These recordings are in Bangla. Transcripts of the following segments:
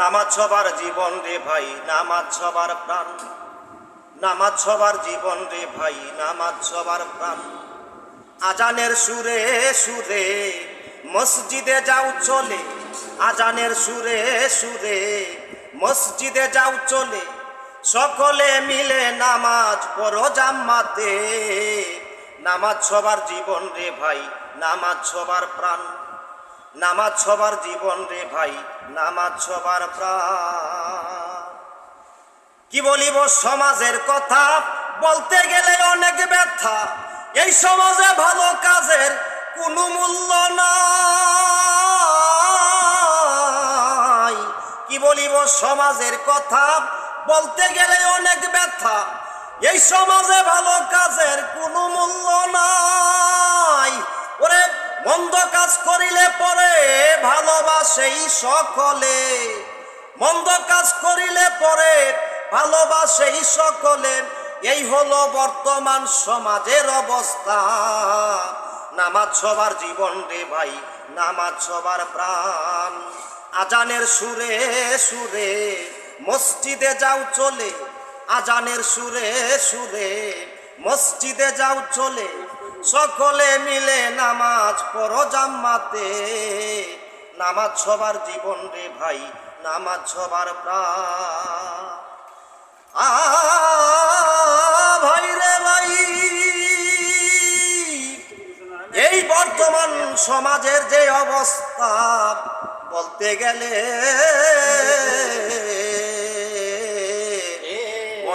নামাজ সবার জীবন রে ভাই, নামাজ সবার প্রাণ। নামাজ সবার জীবন রে ভাই, নামাজ সবার প্রাণ। আজানের সুরে সুরে মসজিদে যাও চলে, আজানের সুরে সুরে মসজিদে যাও চলে। সকলে মিলে নামাজ পড়ো জাম্মাতে নামাজ সবার জীবন রে ভাই, নামাজ সবার প্রাণ। নামাজ সবার জীবন রে ভাই, নামাজ সবার কি বলিব সমাজের কথা? বলতে গেলে অনেক ব্যথা। এই সমাজে ভালো কাজের কোনো মূল্য নাই। কি বলিব সমাজের কথা? বলতে গেলে অনেক ব্যথা। এই সমাজে ভালো কাজের কোনো মূল্য নাই। ওরে মন্দ কাজ করিলে পরে ভালোবাসেই সকলে। মন্দ কাজ করিলে পরে ভালোবাসেই সকলে। এই হলো বর্তমান সমাজের অবস্থা। নামাজ সবার জীবন রে ভাই, নামাজ সবার প্রাণ। আজানের সুরে সুরে, মসজিদে যাও চলে। আজানের সুরে সুরে, মসজিদে যাও চলে। সকলে মিলে নামাজ পড়ো জাম্মাতে। নামাজ সবার জীবন রে ভাই, নামাজ সবার ভাই রে ভাই, এই বর্তমান সমাজের যে অবস্থা, বলতে গেলে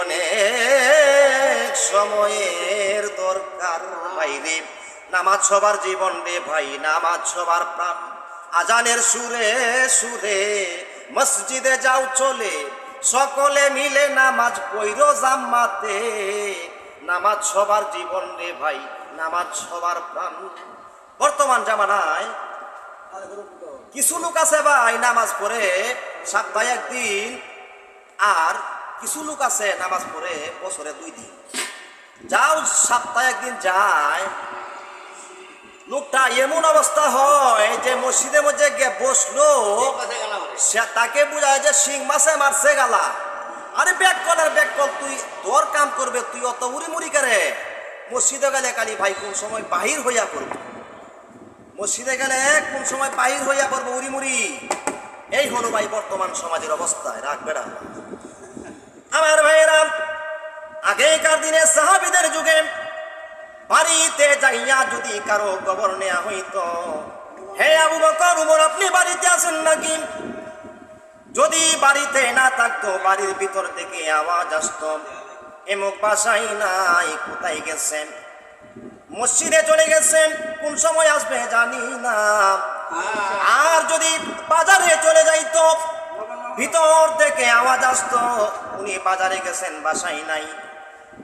অনেক সময়ের দরকার। ভাই রে, নামাজ সবার জীবন রে ভাই, নামাজ সবার প্রাণ। আজানের সুরে সুরে মসজিদে যাও, চলে। সকলে মিলে নামাজ পৈর জাম্মাতে নামাজ সবার জীবন রে ভাই, নামাজ সবার প্রাণ। বর্তমান জামানায় কিছু লোক আছে ভাই নামাজ পড়ে, সপ্তাহে একদিন, আর কিছু লোক আছে নামাজ পড়ে বছরে দুই দিন। যাও সপ্তাহে একদিন যায় লোকটা এমন অবস্থা হয় যে মসজিদের মধ্যে গিয়ে বসল, সে তাকে বুঝায় যে শিং মাসে মারছে গালা। আরে ব্যাক কর, আর ব্যাক কল তুই তোর কাম করবে, তুই অত উড়ি মুড়ি করে। মসজিদে গেলে কালি ভাই কোন সময় বাহির হইয়া পড়ব? মসজিদে গেলে কোন সময় বাহির হইয়া পড়ব উড়ি মুড়ি? এই হলো ভাই বর্তমান সমাজের অবস্থায় রাখ বেড়া। আমার ভাইয়েরা, আগেকার দিনে সাহাবিদের যুগে বাড়িতে যাইয়া যদি কারও খবর নেওয়া হইতো। হে আবু বকর, উমর, আপনি বাড়িতে আছেন নাকি? যদি বাড়িতে না থাকতো, বাড়ির ভিতর থেকে আওয়াজ আসতো। এমুক বাসাই নাই, কোথায় গেছেন মসজিদে চলে গেছেন কোন সময় আসবে জানি না। আর যদি বাজারে চলে যাইতো, ভিতর থেকে আওয়াজ আসতো, উনি বাজারে গেছেন বাসাই নাই।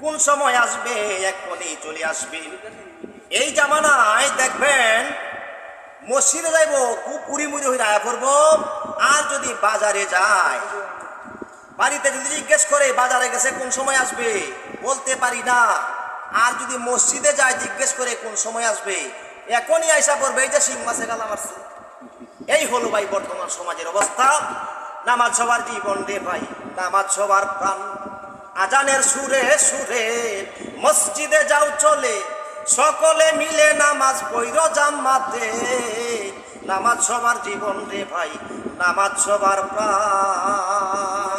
কোন সময় আসবে? এক্ষুনি চলে আসবে। এই জামানায় দেখবেন, মসজিদে যাইব পুরি মুড়ি হয়ে আয়া পড়ব আর যদি বাজারে যায়, বাড়িতে যদি জিজ্ঞেস করে, বাজারে গেছে, কোন সময় আসবে? বলতে পারি না। আর যদি মসজিদে যায়, জিজ্ঞেস করে, কোন সময় আসবে? এখনই আইসা পড়বে, এই যে শিং মাসে গালা মারছে এই হলো ভাই বর্তমান সমাজের অবস্থা। নামাজ সবার জীবন রে ভাই, নামাজ সবার প্রাণ। আজানের সুরে সুরে মসজিদে যাও চলে। সকলে মিলে নামাজ পৈর জামাতে। নামাজ সবার জীবন রে ভাই, নামাজ সবার প্রাণ।